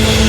Thank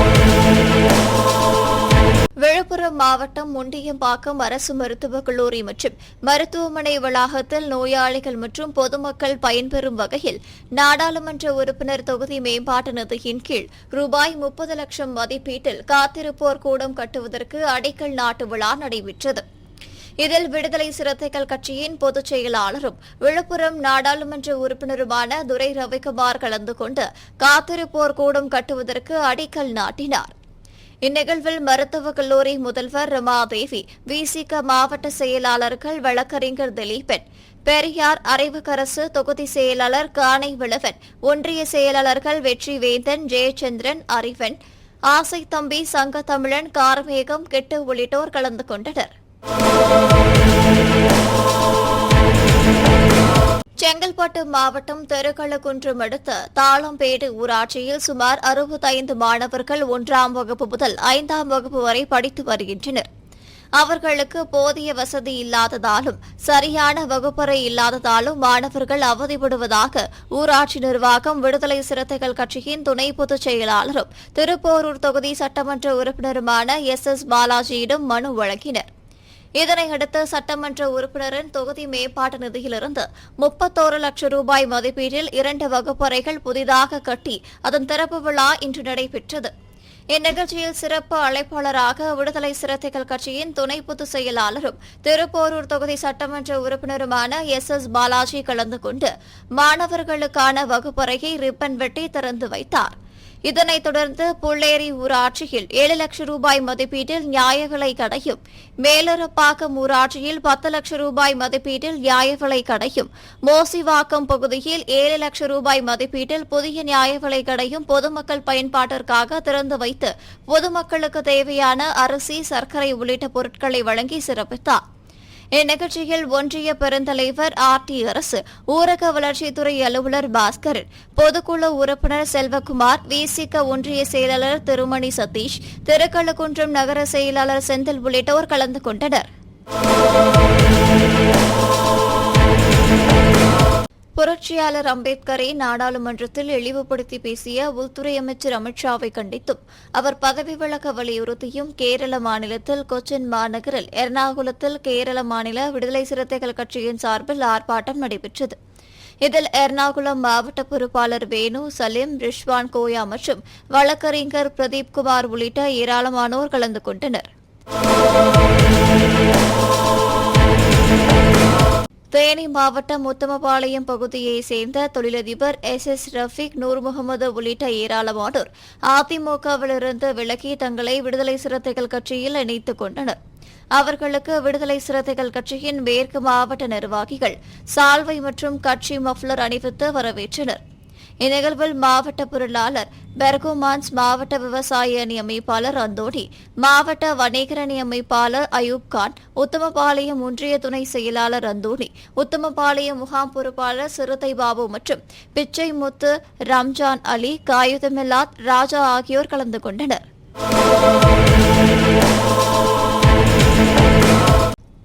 Villupuram மாவட்டம் முண்டியம்பாக்கம் அரசு மருத்துவக் கல்லூரி மற்றும் மருத்துவமனை வளாகத்தில் நோயாளிகள் மற்றும் பொதுமக்கள் பயன்பெறும் வகையில் நாடாளுமன்ற உறுப்பினர் தொகுதி மேம்பாட்டு நிதியின் கீழ் ரூபாய் முப்பது லட்சம் மதிப்பீட்டில் காத்திருப்போர் கூடம் கட்டுவதற்கு அடிக்கல் நாட்டு விழா நடைபெற்றது. இதில் விடுதலை சிறுத்தைகள் கட்சியின் பொதுச் செயலாளரும் விழுப்புரம் நாடாளுமன்ற உறுப்பினருமான துரை ரவிக்குமார் கலந்து கொண்டு காத்திருப்போர் கூடம் கட்டுவதற்கு அடிக்கல் நாட்டினார். இந்நிகழ்வில் மருத்துவக் கல்லூரி முதல்வர் ரமாதேவி விசிக மாவட்ட செயலாளர்கள் வழக்கறிஞர் திலீபன் பெரியார் அறிவுக்கரசு தொகுதி செயலாளர் கானை விளவன் ஒன்றிய செயலாளர்கள் வெற்றி வேந்தன் ஜெயச்சந்திரன் அறிவன் ஆசை தம்பி சங்க தமிழன் காரமேகம் கெட்டு உள்ளிட்டோர் கலந்து கொண்டனர். செங்கல்பட்டு மாவட்டம் தெருக்களக்குன்றம் அடுத்த தாளம்பேடு ஊராட்சியில் சுமார் அறுபத்தைந்து மாணவர்கள் ஒன்றாம் வகுப்பு முதல் ஐந்தாம் வகுப்பு வரை படித்து வருகின்றனர். அவர்களுக்கு போதிய வசதி இல்லாததாலும் சரியான வகுப்பறை இல்லாததாலும் மாணவர்கள் அவதிப்படுவதாக ஊராட்சி நிர்வாகம் விடுதலை சிறுத்தைகள் கட்சியின் துணை பொதுச் செயலாளரும் திருப்போரூர் தொகுதி சட்டமன்ற உறுப்பினருமான எஸ் எஸ் பாலாஜியிடம் மனு வழங்கினர். இதனையடுத்து சட்டமன்ற உறுப்பினரின் தொகுதி மேம்பாட்டு நிதியிலிருந்து முப்பத்தோரு லட்சம் ரூபாய் மதிப்பீட்டில் இரண்டு வகுப்பறைகள் புதிதாக கட்டி அதன் திறப்பு விழா இன்று நடைபெற்றது. இந்நிகழ்ச்சியில் சிறப்பு அழைப்பாளராக விடுதலை சிறுத்தைகள் கட்சியின் துணை பொதுச் செயலாளரும் திருப்போரூர் தொகுதி சட்டமன்ற உறுப்பினருமான எஸ். எஸ். பாலாஜி கலந்து கொண்டு மாணவர்களுக்கான வகுப்பறையை ரிப்பன் வெட்டி திறந்து வைத்தார். இதனைத் தொடர்ந்து புள்ளேரி ஊராட்சியில் ஏழு லட்சம் ரூபாய் மதிப்பீட்டில் நியாய விலை கடையும் மேலரப்பாக்கம் ஊராட்சியில் பத்து லட்சம் ரூபாய் மதிப்பீட்டில் நியாய விலை கடையும் மோசிவாக்கம் பகுதியில் ஏழு லட்சம் ரூபாய் மதிப்பீட்டில் புதிய நியாய விலை கடையும் பொதுமக்கள் பயன்பாட்டிற்காக திறந்து வைத்து பொதுமக்களுக்கு தேவையான அரிசி சர்க்கரை உள்ளிட்ட பொருட்களை வழங்கி சிறப்பித்தார். இந்நிகழ்ச்சியில் ஒன்றிய பெருந்தலைவர் ஆர் டி அரசு ஊரக வளர்ச்சித்துறை அலுவலர் பாஸ்கரன் பொதுக்குழு உறுப்பினர் செல்வகுமார் விசிக ஒன்றிய செயலாளர் திருமணி சதீஷ் திருக்கழுக்குன்றம் நகர செயலாளர் செந்தில் உள்ளிட்டோர் கலந்து கொண்டனர். புரட்சியாளர் அம்பேத்கரை நாடாளுமன்றத்தில் இழிவுபடுத்தி பேசிய உள்துறை அமைச்சர் அமித்ஷாவை கண்டித்தும் அவர் பதவி விலக வலியுறுத்தியும் கேரள மாநிலத்தில் கொச்சின் மாநகரில் எர்ணாகுளத்தில் கேரள மாநில விடுதலை சிறுத்தைகள் கட்சியின் சார்பில் ஆர்ப்பாட்டம் நடைபெற்றது. இதில் எர்ணாகுளம் மாவட்ட பொறுப்பாளர் வேணு சலீம் ரிஷ்வான் கோயா மற்றும் வழக்கறிஞர் பிரதீப் குமார் உள்ளிட்ட ஏராளமானோர் கலந்து கொண்டனர். தேனி மாவட்டம் உத்தமபாளையம் பகுதியைச் சேர்ந்த தொழிலதிபர் எஸ் எஸ் ரஃபீக் நூர் முகமது உள்ளிட்ட ஏராளமானோர் அதிமுகவிலிருந்து விலகி தங்களை விடுதலை சிறுத்தைகள் கட்சியில் இணைத்துக் கொண்டனர். அவர்களுக்கு விடுதலை சிறுத்தைகள் கட்சியின் மேற்கு மாவட்ட நிர்வாகிகள் சால்வை மற்றும் கட்சி மஃப்ளர் அணிவித்து வரவேற்றனர். இந்நிகழ்வில் மாவட்ட பொருளாளர் பெர்குமான்ஸ் மாவட்ட விவசாய அணி அமைப்பாளர் அந்தோணி மாவட்ட வணிகர் அணி அமைப்பாளர் அயூப்கான் உத்தமபாளையம் ஒன்றிய துணை செயலாளர் அந்தோணி உத்தமபாளையம் முகாம் பொறுப்பாளர் சிறுத்தை பாபு மற்றும் பிச்சை முத்து ரம்ஜான் அலி காயுதமில்லாத் ராஜா ஆகியோர் கலந்து கொண்டனர்.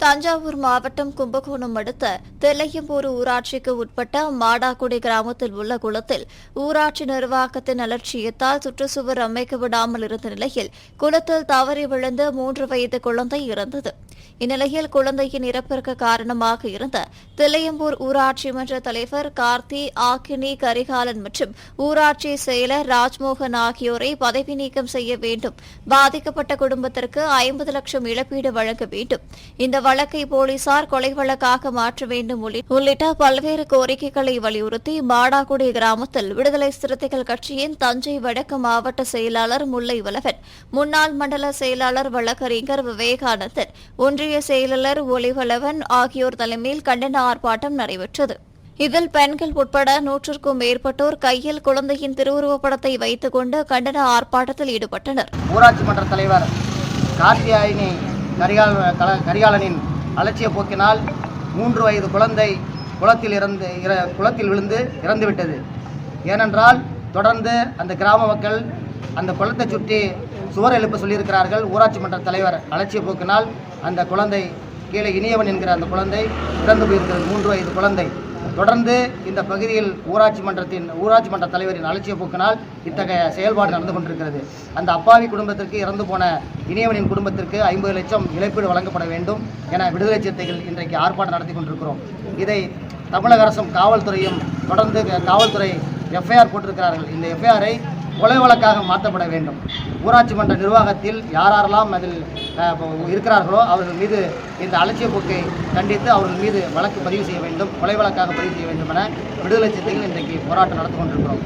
தஞ்சாவூர் மாவட்டம் கும்பகோணம் அடுத்த தெல்லையம்பூர் ஊராட்சிக்கு உட்பட்ட மாடாக்குடி கிராமத்தில் உள்ள குளத்தில் ஊராட்சி நிர்வாகத்தின் அலட்சியத்தால் சுற்றுச்சுவர் அமைக்க விடாமல் இருந்த நிலையில் குளத்தில் தவறி விழுந்த மூன்று வயது குழந்தை இறந்தது. இந்நிலையில் குழந்தையின் இறப்பிற்கு காரணமாக இருந்த தில்லையம்பூர் ஊராட்சி மன்ற தலைவர் கார்த்தி ஆக்கினி கரிகாலன் மற்றும் ஊராட்சி செயலர் ராஜ்மோகன் ஆகியோரை பதவி நீக்கம் செய்ய வேண்டும். பாதிக்கப்பட்ட குடும்பத்திற்கு ஐம்பது லட்சம் இழப்பீடு வழங்க வேண்டும். இந்த வழக்கை போலீசார் கொலை வழக்காக மாற்ற வேண்டும் உள்ளிட்ட பல்வேறு கோரிக்கைகளை வலியுறுத்தி மாடாக்குடி கிராமத்தில் விடுதலை சிறுத்தைகள் கட்சியின் தஞ்சை வடக்கு மாவட்ட செயலாளர் முல்லை வலவன் முன்னாள் மண்டல செயலாளர் வழக்கறிஞர் விவேகானந்தன் ஒன்றிய செயலாளர் ஒளிவளவன் ஆகியோர் தலைமையில் கண்டன ஆர்ப்பாட்டம் நடைபெற்றது. இதில் பெண்கள் உட்பட நூற்றுக்கும் மேற்பட்டோர் கையில் குழந்தையின் திருவுருவப்படத்தை வைத்துக் கொண்டு கண்டன ஆர்ப்பாட்டத்தில் ஈடுபட்டனர். ஊராட்சி மன்ற தலைவர் கார்த்தியாயினி கரிகால் கல- கரிகாலனின் அலட்சிய போக்கினால் மூன்று வயது குழந்தை குளத்தில் இறந்து இற- குளத்தில் விழுந்து இறந்துவிட்டது. ஏனென்றால் தொடர்ந்து அந்த கிராம மக்கள் அந்த குளத்தை சுற்றி சுவர் எழுப்ப சொல்லியிருக்கிறார்கள். ஊராட்சி மன்ற தலைவர் அலட்சிய போக்கினால் அந்த குழந்தை கீழே இனியவன் என்கிற அந்த குழந்தை இறந்து போயிருக்கிறது. மூன்று வயது குழந்தை. தொடர்ந்து இந்த பகுதியில் ஊராட்சி மன்றத்தின் ஊராட்சி மன்ற தலைவரின் அலட்சிய போக்கினால் இத்தகைய செயல்பாடு நடந்து கொண்டிருக்கிறது. அந்த அப்பாவி குடும்பத்திற்கு இறந்து போன இனியவனின் குடும்பத்திற்கு ஐம்பது லட்சம் இழப்பீடு வழங்கப்பட வேண்டும் என விடுதலை சிறுத்தைகள் இன்றைக்கு ஆர்ப்பாட்டம் நடத்தி கொண்டிருக்கிறோம். இதை தமிழக அரசும் காவல்துறையும் தொடர்ந்து காவல்துறை எஃப்ஐஆர் போட்டிருக்கிறார்கள். இந்த எஃப்ஐஆரை கொலை வழக்காக மாற்றப்பட வேண்டும். ஊராட்சி மன்ற நிர்வாகத்தில் யாரெல்லாம் அதில் இருக்கிறார்களோ அவர்கள் மீது இந்த அலட்சிய போக்கை கண்டித்து அவர்கள் மீது வழக்கு பதிவு செய்ய வேண்டும் கொலை வழக்காக பதிவு செய்ய வேண்டும் என விடுதலை சிறுத்தைகள் இன்றைக்கு போராட்டம் நடந்து கொண்டிருக்கிறோம்.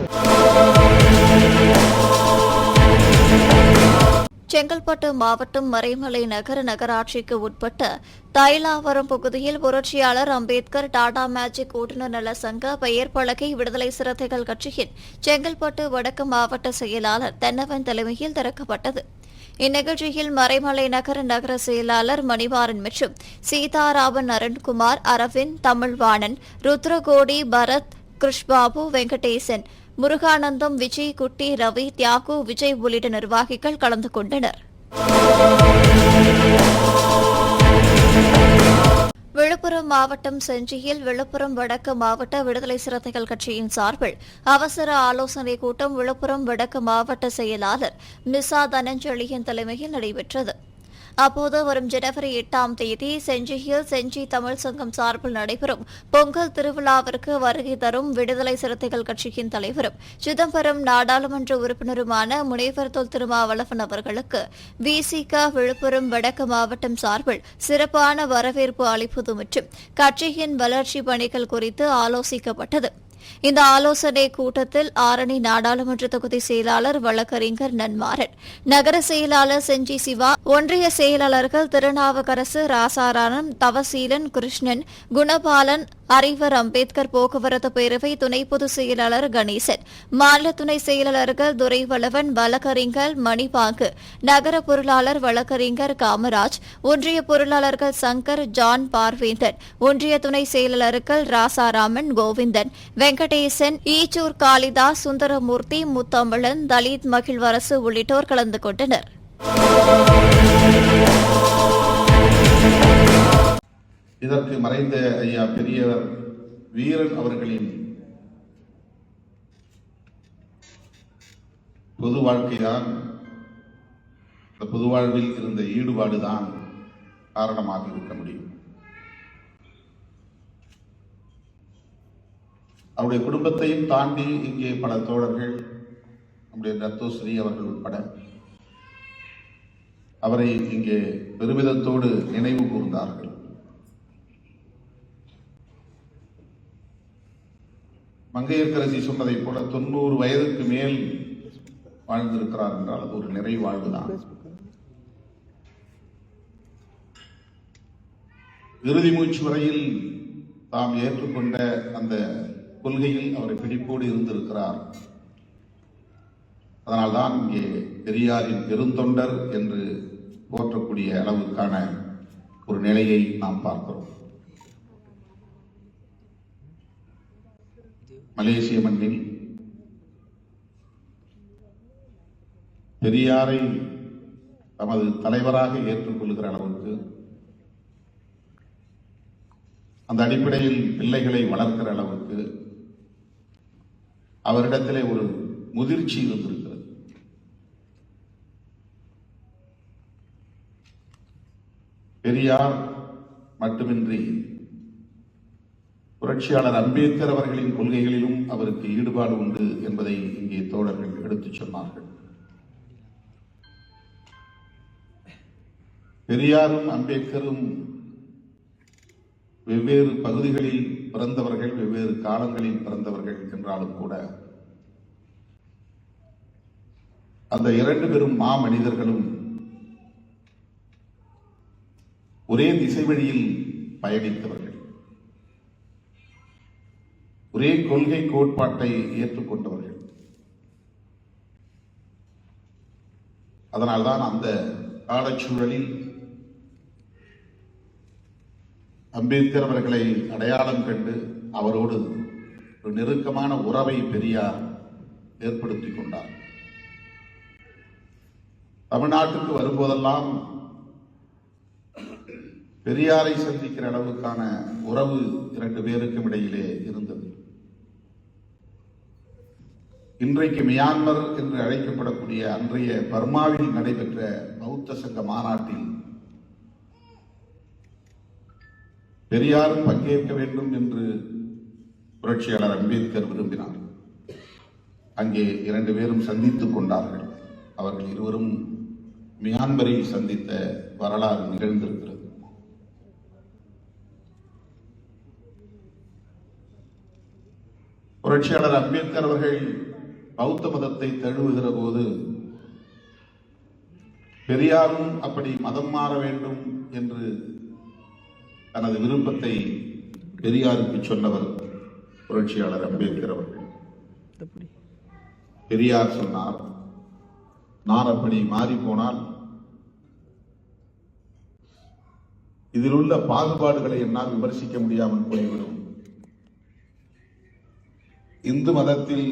செங்கல்பட்டு மாவட்டம் மறைமலை நகர நகராட்சிக்கு உட்பட்ட தைலாவரம் பகுதியில் புரட்சியாளர் அம்பேத்கர் டாடா மேஜிக் ஓட்டுநர் நல சங்க பெயர் பலகை விடுதலை சிறுத்தைகள் கட்சியின் செங்கல்பட்டு வடக்கு மாவட்ட செயலாளர் தென்னவன் தலைமையில் திறக்கப்பட்டது. இந்நிகழ்ச்சியில் மறைமலை நகர நகர செயலாளர் மணிவாரன் மற்றும் சீதாராமன் அருண்குமார் அரவிந்த் தமிழ்வாணன் ருத்ரகோடி பரத் கிருஷ்பாபு வெங்கடேசன் முருகானந்தம் விஜய் குட்டி ரவி தியாகு விஜய் உள்ளிட்ட நிர்வாகிகள் கலந்து கொண்டனர். விழுப்புரம் மாவட்டம் செஞ்சியில் விழுப்புரம் வடக்கு மாவட்ட விடுதலை சிறுத்தைகள் கட்சியின் சார்பில் அவசர ஆலோசனைக் கூட்டம் விழுப்புரம் வடக்கு மாவட்ட செயலாளர் மிசா தனஞ்சலியின் தலைமையில் நடைபெற்றது. அப்போது வரும் ஜனவரி எட்டாம் தேதி செஞ்சியில் செஞ்சி தமிழ் சங்கம் சார்பில் நடைபெறும் பொங்கல் திருவிழாவிற்கு வருகை தரும் விடுதலை சிறுத்தைகள் கட்சியின் தலைவரும் சிதம்பரம் நாடாளுமன்ற உறுப்பினருமான முனைவர் தொல் திருமாவளவன் அவர்களுக்கு விசிக விழுப்புரம் வடக்கு மாவட்டம் சார்பில் சிறப்பான வரவேற்பு அளிப்பது மற்றும் கட்சியின் வளர்ச்சி பணிகள் குறித்து ஆலோசிக்கப்பட்டது. இந்த ஆலோசனை கூட்டத்தில் ஆரணி நாடாளுமன்ற தொகுதி செயலாளர் வழக்கறிஞர் நன்மாறன் நகர செயலாளர் செஞ்சி சிவா ஒன்றிய செயலாளர்கள் திருநாவுக்கரசு ராசாராமன் தவசீலன் கிருஷ்ணன் குணபாலன் அறிவர் அம்பேத்கர் போக்குவரத்து பேரவை துணை பொதுச் செயலாளர் கணேசன் மாநில துணை செயலாளர்கள் துரைவளவன் வழக்கறிஞர் மணிபாங்கு நகர பொருளாளர் வழக்கறிஞர் காமராஜ் ஒன்றிய பொருளாளர்கள் சங்கர் ஜான் பார்வேந்தன் ஒன்றிய துணை செயலாளர்கள் ராசாராமன் கோவிந்தன் வெங்கடேசன் ஈச்சூர் காளிதாஸ் சுந்தரமூர்த்தி முத்தமிழன் தலித் மகிழ்வரசு உள்ளிட்டோர் கலந்து கொண்டனர். இதற்கு மறைந்த ஐயா பெரியவர் வீரன் அவர்களின் பொது வாழ்க்கைதான். இந்த பொது வாழ்வில் இருந்த ஈடுபாடுதான் காரணமாக இருக்க முடியும். அவருடைய குடும்பத்தையும் தாண்டி இங்கே பல தோழர்கள் நம்முடைய ரத்தோஸ்ரீ அவர்கள் உட்பட அவரை இங்கே பெருமிதத்தோடு நினைவு கூர்ந்தார்கள். மங்கையர்கரசி சொன்னதைப் போல தொண்ணூறு வயதுக்கு மேல் வாழ்ந்திருக்கிறார் என்றால் அது ஒரு நிறைவாழ்வு தான் இறுதி மூச்சு வரையில் தாம் ஏற்றுக்கொண்ட அந்த கொள்கையில் அவரை பிடிப்போடு இருந்திருக்கிறார். அதனால்தான் இங்கே பெரியாரின் பெருந்தொண்டர் என்று போற்றக்கூடிய அளவுக்கான ஒரு நிலையை நாம் பார்க்கிறோம். மலேசிய மண்ணில் பெரியாரை தமது தலைவராக ஏற்றுக்கொள்கிற அளவுக்கு அந்த அடிப்படையில் பிள்ளைகளை வளர்க்கிற அளவுக்கு அவரிடத்திலே ஒரு முதிர்ச்சி இருந்திருக்கிறது. பெரியார் மட்டுமின்றி புரட்சியாளர் அம்பேத்கர் அவர்களின் கொள்கைகளிலும் அவருக்கு ஈடுபாடு உண்டு என்பதை இங்கே தோழர்கள் எடுத்துச் சொன்னார்கள். பெரியாரும் அம்பேத்கரும் வெவ்வேறு பகுதிகளில் பிறந்தவர்கள் வெவ்வேறு காலங்களில் பிறந்தவர்கள் என்றாலும் கூட அந்த இரண்டு பெரும் மாமனிதர்களும் ஒரே திசை வழியில் பயணித்தவர்கள். ஒரே கொள்கை கோட்பாட்டை ஏற்றுக்கொண்டவர்கள். அதனால்தான் அந்த காலச்சூழலில் அம்பேத்கர் அவர்களை அடையாளம் கண்டு அவரோடு ஒரு நெருக்கமான உறவை பெரியார் ஏற்படுத்திக் கொண்டார். தமிழ்நாட்டுக்கு வரும்போதெல்லாம் பெரியாரை சந்திக்கிற அளவுக்கான உறவு இரண்டு பேருக்கும் இடையிலே இருந்தது. இன்றைக்கு மியான்மர் என்று அழைக்கப்படக்கூடிய அன்றைய பர்மாவில் நடைபெற்ற பௌத்த சங்க மாநாட்டில் பெரியாரும் பங்கேற்க வேண்டும் என்று புரட்சியாளர் அம்பேத்கர் விரும்பினார். அங்கே இரண்டு பேரும் சந்தித்துக் கொண்டார்கள். அவர்கள் இருவரும் மியான்மரில் சந்தித்த வரலாறு நிகழ்ந்திருக்கிறது. புரட்சியாளர் அம்பேத்கர் அவர்கள் பௌத்த மதத்தை தழுவுகிற போது பெரியாரும் அப்படி மதம் மாற வேண்டும் என்று தனது விருப்பத்தை பெரியாருக்கு சொன்னவர் புரட்சியாளர் அம்பேத்கர் அவர்கள். பெரியார் சொன்னார் நான் அப்படி மாறி போனால் இதில் உள்ள பாகுபாடுகளை என்னால் விமர்சிக்க முடியாமல் போய்விடும். இந்து மதத்தில்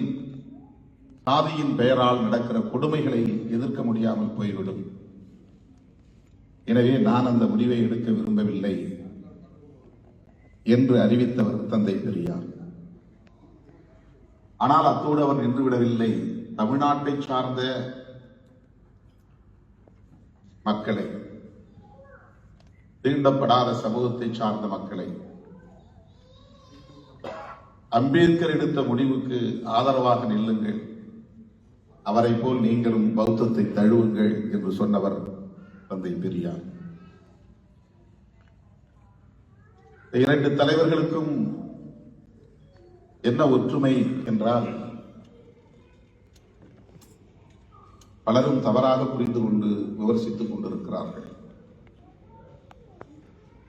சாதியின் பெயரால் நடக்கிற கொடுமைகளை எதிர்க்க முடியாமல் போய்விடும். எனவே நான் அந்த முடிவை எடுக்க விரும்பவில்லை என்று அறிவித்தவர் தந்தை பெரியார். ஆனால் அத்தோடு அவர் நின்றுவிடவில்லை தமிழ்நாட்டை சார்ந்த மக்களை தீண்டப்படாத சமூகத்தை சார்ந்த மக்களை அம்பேத்கர் எடுத்த முடிவுக்கு ஆதரவாக நில்லுங்கள். அவரை போல் நீங்களும் பௌத்தத்தை தழுவுங்கள் என்று சொன்னவர் தந்தை பெரியார். இரண்டு தலைவர்களுக்கும் என்ன ஒற்றுமை என்றால் பலரும் தவறாக புரிந்து கொண்டு விமர்சித்துக் கொண்டிருக்கிறார்கள்.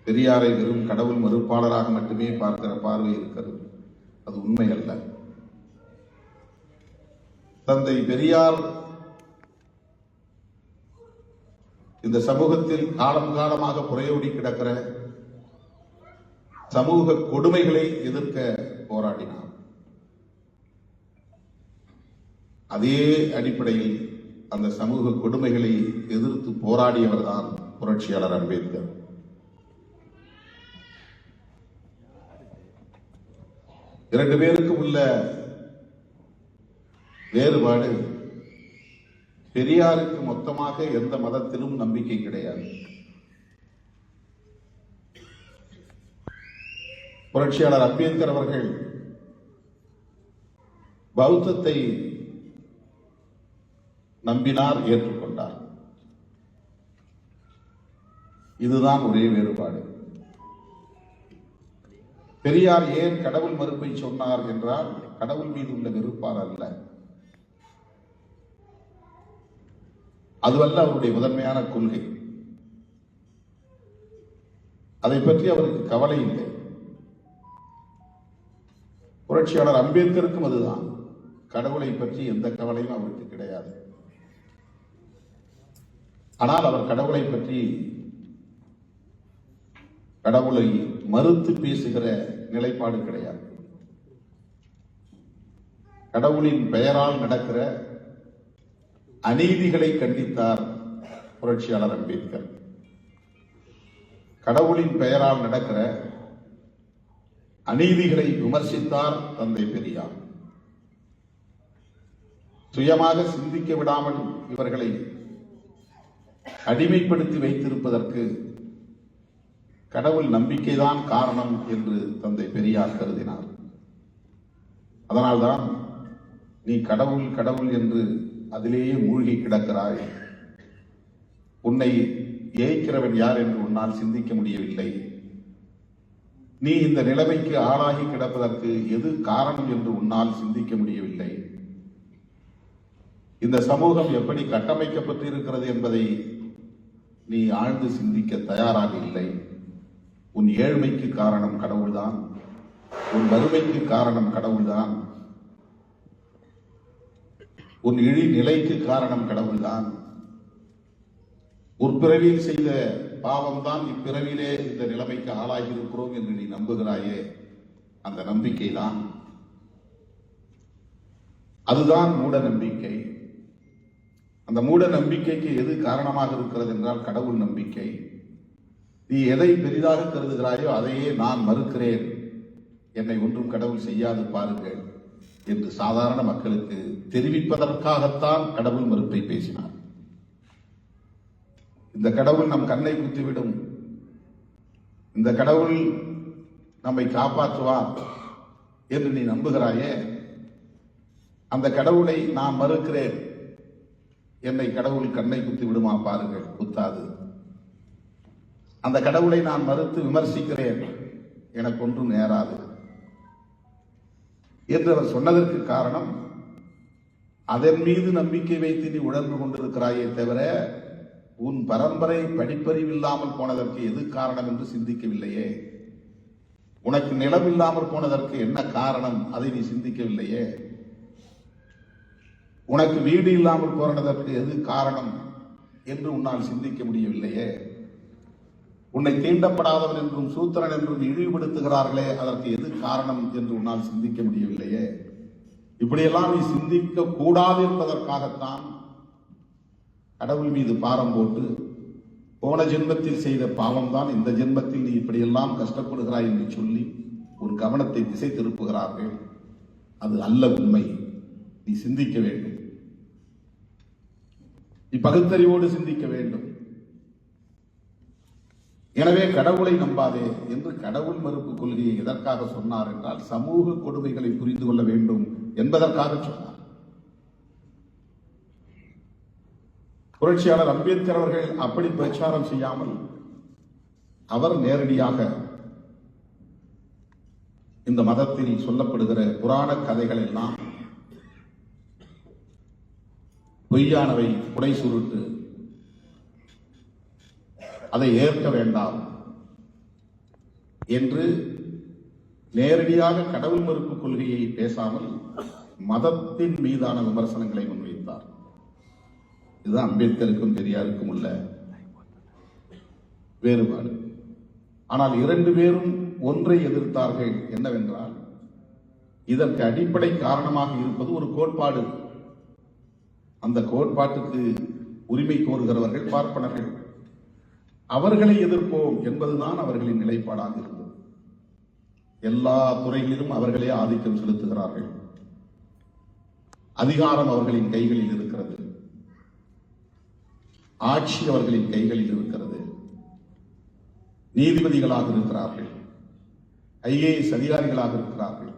பெரியாரை வெறும் கடவுள் மறுப்பாளராக மட்டுமே பார்க்கிற பார்வை இருக்கிறது. அது உண்மை அல்ல தந்தை பெரியார் இந்த சமூகத்தில் காலம் காலமாக புறையோடி கிடக்கிற சமூக கொடுமைகளை எதிர்க்க போராடினார். அதே அடிப்படையில் அந்த சமூக கொடுமைகளை எதிர்த்து போராடியவர்தான் புரட்சியாளர் அம்பேத்கர். இரண்டு பேருக்கும் உள்ள வேறுபாடு. பெரியாருக்கு மொத்தமாக எந்த மதத்திலும் நம்பிக்கை கிடையாது. புரட்சியாளர் அம்பேத்கர் அவர்கள் பௌத்தத்தை நம்பினார் ஏற்றுக்கொண்டார். இதுதான் ஒரே வேறுபாடு. பெரியார் ஏன் கடவுள் மறுப்பை சொன்னார் என்றால் கடவுள் மீது உள்ள வெறுப்பால் அல்ல. அதுவல்ல அவருடைய முதன்மையான கொள்கை. அதை பற்றி அவருக்கு கவலை இல்லை. புரட்சியாளர் அம்பேத்கருக்கும் அதுதான். கடவுளை பற்றி எந்த கவலையும் அவருக்கு கிடையாது. ஆனால் அவர் கடவுளை பற்றி கடவுளை மறுத்து பேசுகிற நிலைப்பாடு கிடையாது. கடவுளின் பெயரால் நடக்கிற அநீதிகளை கண்டித்தார் புரட்சியாளர் அம்பேத்கர். கடவுளின் பெயரால் நடக்கிற அநீதிகளை விமர்சித்தார் தந்தை பெரியார். சுயமாக சிந்திக்க விடாமல் இவர்களை அடிமைப்படுத்தி வைத்திருப்பதற்கு கடவுள் நம்பிக்கைதான் காரணம் என்று தந்தை பெரியார் கருதினார். அதனால்தான் நீ கடவுள் கடவுள் என்று அதிலேயே மூழ்கி கிடக்கிறாய். உன்னை ஏய்க்கிறவன் யார் என்று உன்னால் சிந்திக்க முடியவில்லை. நீ இந்த நிலைமைக்கு ஆளாகி கிடப்பதற்கு எது காரணம் என்று உன்னால் சிந்திக்க முடியவில்லை. இந்த சமூகம் எப்படி கட்டமைக்கப்பட்டிருக்கிறது என்பதை நீ ஆழ்ந்து சிந்திக்க தயாராக இல்லை. உன் ஏழ்மைக்கு காரணம் கடவுள்தான். உன் வறுமைக்கு காரணம் கடவுள்தான். உன் இழி நிலைக்கு காரணம் கடவுள்தான். உற்பிறவியில் செய்த பாவம்தான் இப்பிறவிலே இந்த நிலைமைக்கு ஆளாகி இருக்கிறோம் என்று நீ நம்புகிறாயே. அந்த நம்பிக்கை தான் அதுதான் மூட நம்பிக்கை. அந்த மூட நம்பிக்கைக்கு எது காரணமாக இருக்கிறது என்றால் கடவுள் நம்பிக்கை. நீ எதை பெரிதாக கருதுகிறாயோ அதையே நான் மறுக்கிறேன். என்னை ஒன்றும் கடவுள் செய்யாது பாருங்கள். என்று சாதாரண மக்களுக்கு தெரிவிப்பதற்காகத்தான் கடவுள் மறுப்பை பேசினார். இந்த கடவுள் நம் கண்ணை குத்திவிடும். இந்த கடவுள் நம்மை காப்பாற்றுவார் என்று நீ நம்புகிறாயே அந்த கடவுளை நான் மறுக்கிறேன். என்னை கடவுள் கண்ணை குத்தி விடுமா பாருங்கள் குத்தாது. அந்த கடவுளை நான் மறுத்து விமர்சிக்கிறேன். எனக்கு ஒன்றும் நேராது. என்று அவர் சொன்னதற்கு காரணம் அதன் மீது நம்பிக்கை வைத்து நீ உணர்ந்து கொண்டிருக்கிறாயே தவிர உன் பரம்பரை படிப்பறிவில்லாமல் போனதற்கு எது காரணம் என்று சிந்திக்கவில்லையே? உனக்கு நிலம் இல்லாமல் போனதற்கு என்ன காரணம்? அதை நீ சிந்திக்கவில்லையே? உனக்கு வீடு இல்லாமல் போனதற்கு எது காரணம்? என்று உன்னால் சிந்திக்க முடியவில்லையே? உன்னை தீண்டப்படாதவன் என்றும் சூத்திரன் என்றும் இழிவுபடுத்துகிறார்களே அதற்கு எது காரணம் என்று உன்னால் சிந்திக்க முடியவில்லையே? இப்படியெல்லாம் நீ சிந்திக்க கூடாது என்பதற்காகத்தான் கடவுள் மீது பாரம் போட்டு போன ஜென்மத்தில் செய்த பாவம்தான் இந்த ஜென்மத்தில் நீ இப்படியெல்லாம் கஷ்டப்படுகிறாய் என்று சொல்லி உன் கவனத்தை திசை திருப்புகிறார்கள். அது அல்ல உண்மை. நீ சிந்திக்க வேண்டும். நீ பகுத்தறிவோடு சிந்திக்க வேண்டும். எனவே கடவுளை நம்பாதே என்று கடவுள் மறுப்பு கொள்கையை எதற்காக சொன்னார் என்றால் சமூக கொடுமைகளை புரிந்து கொள்ள வேண்டும் என்பதற்காக சொன்னார். புரட்சியாளர் அம்பேத்கர் அவர்கள் அப்படி பிரச்சாரம் செய்யாமல் அவர் நேரடியாக இந்த மதத்தில் சொல்லப்படுகிற புராண கதைகள் எல்லாம் பொய்யானவை புடை சுருட்டு அதை ஏற்க வேண்டாம் என்று நேரடியாக கடவுள் மறுப்பு கொள்கையை பேசாமல் மதத்தின் மீதான விமர்சனங்களை முன்வைத்தார். இதுதான் அம்பேத்கருக்கும் பெரியாருக்கும் உள்ள வேறுபாடு. ஆனால் இரண்டு பேரும் ஒன்றை எதிர்த்தார்கள் என்னவென்றால் இதற்கு அடிப்படை காரணமாக இருப்பது ஒரு கோட்பாடு. அந்த கோட்பாட்டுக்கு உரிமை கோருகிறவர்கள் பார்ப்பனர்கள். அவர்களை எதிர்ப்போம் என்பதுதான் அவர்களின் நிலைப்பாடாக இருந்தது. எல்லா துறைகளிலும் அவர்களே ஆதிக்கம் செலுத்துகிறார்கள். அதிகாரம் அவர்களின் கைகளில் இருக்கிறது. ஆட்சி அவர்களின் கைகளில் இருக்கிறது. நீதிபதிகளாக இருக்கிறார்கள். ஐஏஎஸ் அதிகாரிகளாக இருக்கிறார்கள்.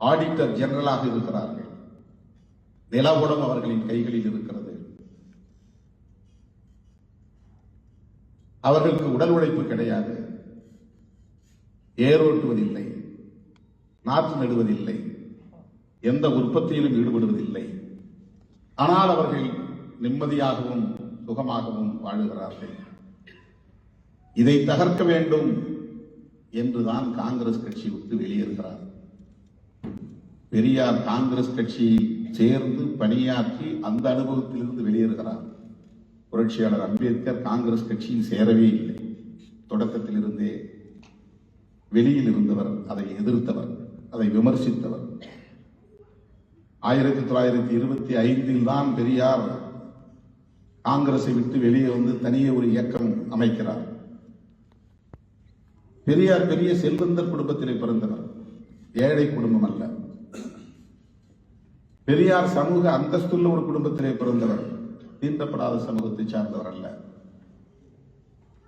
ஆடிட்டர் ஜெனரலாக இருக்கிறார்கள். நிலவுடம் அவர்களின் கைகளில் இருக்கிறது. அவர்களுக்கு உடல் உழைப்பு கிடையாது. ஏரோட்டுவதில்லை நாற்று நடுவதில்லை. எந்த உற்பத்தியிலும் ஈடுபடுவதில்லை. ஆனால் அவர்கள் நிம்மதியாகவும் சுகமாகவும் வாழுகிறார்கள். இதை தகர்க்க வேண்டும் என்றுதான் காங்கிரஸ் கட்சி விட்டு வெளியேறுகிறார். பெரியார் காங்கிரஸ் கட்சியில் சேர்ந்து பணியாற்றி அந்த அனுபவத்திலிருந்து வெளியேறுகிறார். புரட்சியாளர் அம்பேத்கர் காங்கிரஸ் கட்சியில் சேரவே இல்லை. தொடக்கத்திலிருந்தே வெளியில் இருந்தவர் அதை எதிர்த்தவர் அதை விமர்சித்தவர். ஆயிரத்தி தொள்ளாயிரத்தி இருபத்தி ஐந்தில் தான் பெரியார் காங்கிரஸை விட்டு வெளியே வந்து தனியே ஒரு இயக்கம் அமைக்கிறார். பெரியார் பெரிய செல்வந்தர் குடும்பத்திலே பிறந்தவர். ஏழை குடும்பம் அல்ல. பெரியார் சமூக அந்தஸ்துள்ள ஒரு குடும்பத்திலே பிறந்தவர். தீண்டப்படாத சமூகத்தை சார்ந்தவர் அல்ல.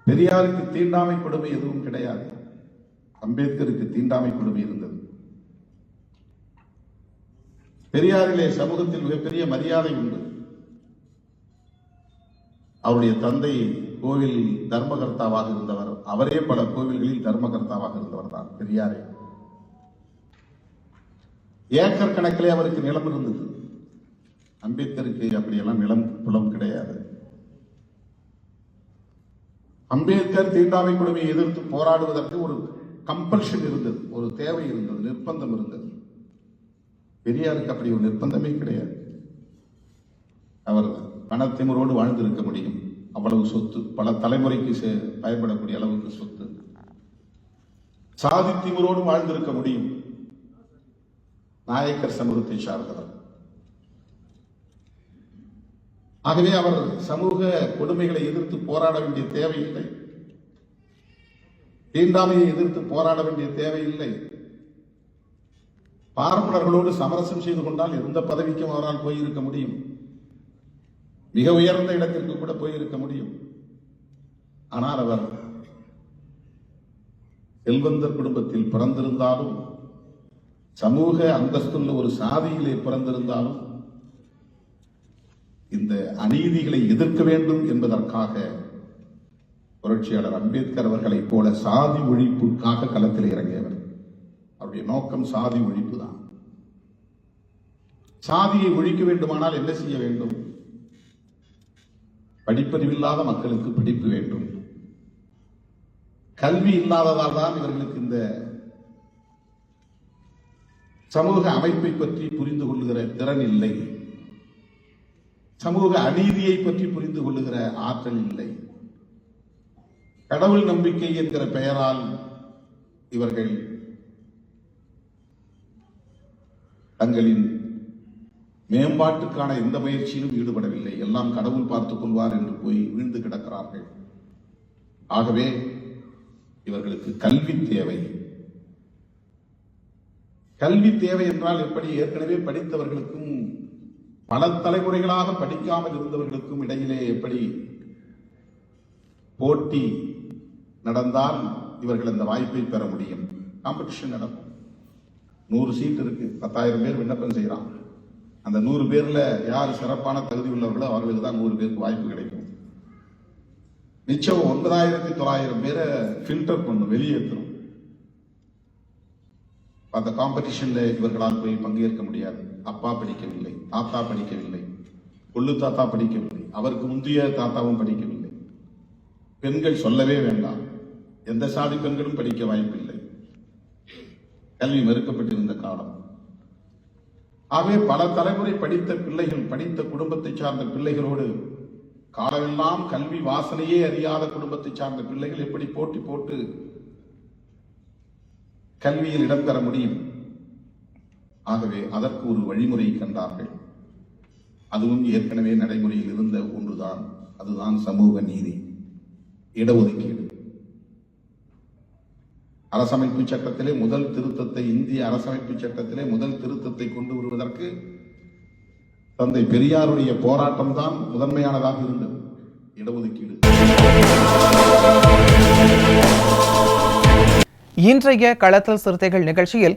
பெரியாருக்கு தீண்டாமை கொடுமை எதுவும் கிடையாது. அம்பேத்கருக்கு தீண்டாமை கொடுமை இருந்தது. பெரியாரிலே சமூகத்தில் மிகப்பெரிய மரியாதை உண்டு. அவருடைய தந்தை கோவில் தர்மகர்த்தாவாக இருந்தவர். அவரே பல கோவில்களில் தர்மகர்த்தாவாக இருந்தவர் தான் பெரியாரே. ஏக்கர் கணக்கிலே அவருக்கு நிலம் இருந்தது. அம்பேத்கருக்கு அப்படியெல்லாம் நிலம் புலம் கிடையாது. அம்பேத்கர் தீண்டாமை கொடுமையை எதிர்த்து போராடுவதற்கு ஒரு கம்பல்ஷன் இருந்தது ஒரு தேவை இருந்தது நிர்பந்தம் இருந்தது. பெரியாருக்கு அப்படி ஒரு நிர்பந்தமே கிடையாது. அவர் பணத்திமரோடு வாழ்ந்திருக்க முடியும். அவ்வளவு சொத்து பல தலைமுறைக்கு சே- பயன்படக்கூடிய அளவுக்கு சொத்து. சாதி திமிரோடு வாழ்ந்திருக்க முடியும். நாயக்கர் சமூகத்தை சார்ந்தவர். ஆகவே அவர் சமூக கொடுமைகளை எதிர்த்து போராட வேண்டிய தேவையில்லை. தீண்டாமையை எதிர்த்து போராட வேண்டிய தேவையில்லை. பார்ப்பனர்களோடு சமரசம் செய்து கொண்டால் எந்த பதவிக்கும் அவரால் போயிருக்க முடியும். மிக உயர்ந்த இடத்திற்கு கூட போயிருக்க முடியும். ஆனால் அவர் செல்வந்தர் குடும்பத்தில் பிறந்திருந்தாலும் சமூக அந்தஸ்துள்ள ஒரு சாதியிலே பிறந்திருந்தாலும் இந்த அநீதிகளை எதிர்க்க வேண்டும் என்பதற்காக புரட்சியாளர் அம்பேத்கர் அவர்களைப் போல சாதி ஒழிப்புக்காக களத்தில் இறங்கியவர். அவருடைய நோக்கம் சாதி ஒழிப்பு தான். சாதியை ஒழிக்க வேண்டுமானால் என்ன செய்ய வேண்டும்? படிப்பறிவில்லாத மக்களுக்கு படிப்பு வேண்டும். கல்வி இல்லாததால் தான் இவர்களுக்கு இந்த சமூக அமைப்பை பற்றி புரிந்து கொள்ளுகிற திறன் இல்லை. சமூக அநீதியை பற்றி புரிந்து கொள்ளுகிற ஆற்றல் இல்லை. கடவுள் நம்பிக்கை என்கிற பெயரால் இவர்கள் தங்களின் மேம்பாட்டுக்கான எந்த முயற்சியிலும் ஈடுபடவில்லை. எல்லாம் கடவுள் பார்த்துக் கொள்வார் என்று போய் வீழ்ந்து கிடக்கிறார்கள். ஆகவே இவர்களுக்கு கல்வி தேவை. கல்வி தேவை என்றால் எப்படி ஏற்கனவே படித்தவர்களுக்கும் பல தலைமுறைகளாக படிக்காமல் இருந்தவர்களுக்கும் இடையிலே எப்படி போட்டி நடந்தால் இவர்கள் அந்த வாய்ப்பை பெற முடியும்? காம்படிஷன் நடக்கும். நூறு சீட் இருக்கு. பத்தாயிரம் பேர் விண்ணப்பம் செய்கிறான் அந்த நூறு பேர்ல யார் சிறப்பான தகுதி உள்ளவர்களோ அவர்களுக்கு தான் நூறு பேருக்கு வாய்ப்பு கிடைக்கும். நிச்சயம் ஒன்பதாயிரத்தி தொள்ளாயிரம் பேரை ஃபில்டர் பண்ணும் வெளியேற்றணும் அந்த காம்படிஷன்ல இவர்களால் போய் பங்கேற்க முடியாது. அப்பா படிக்கவில்லை தாத்தா படிக்கவில்லை கொள்ளு தாத்தா படிக்கவில்லை அவருக்கு முந்தைய தாத்தாவும் படிக்கவில்லை. பெண்கள் சொல்லவே வேண்டாம். எந்த சாதி பெண்களும் படிக்க வாய்ப்பில்லை. கல்வி மறுக்கப்பட்டிருந்த காலம். ஆகவே பல தலைமுறை படித்த பிள்ளைகள் படித்த குடும்பத்தை சார்ந்த பிள்ளைகளோடு காலமெல்லாம் கல்வி வாசனையே அறியாத குடும்பத்தை சார்ந்த பிள்ளைகள் எப்படி போட்டி போட்டு கல்வியில் இடம்பெற முடியும்? ஆகவே அதற்கு ஒரு வழிமுறை கண்டார்கள். அதுவும் ஏற்கனவே நடைமுறையில் இருந்த ஒன்றுதான். அதுதான் சமூக நீதி. இடஒதுக்கீடு. அரசமைப்பு சட்டத்திலே முதல் திருத்தத்தை இந்திய அரசமைப்பு சட்டத்திலே முதல் திருத்தத்தை கொண்டு வருவதற்கு தந்தை பெரியாருடைய போராட்டம் தான் முதன்மையானதாக இருந்தது. இடஒதுக்கீடு. இன்றைய களத்தல் சிறுத்தைகள் நிகழ்ச்சியில்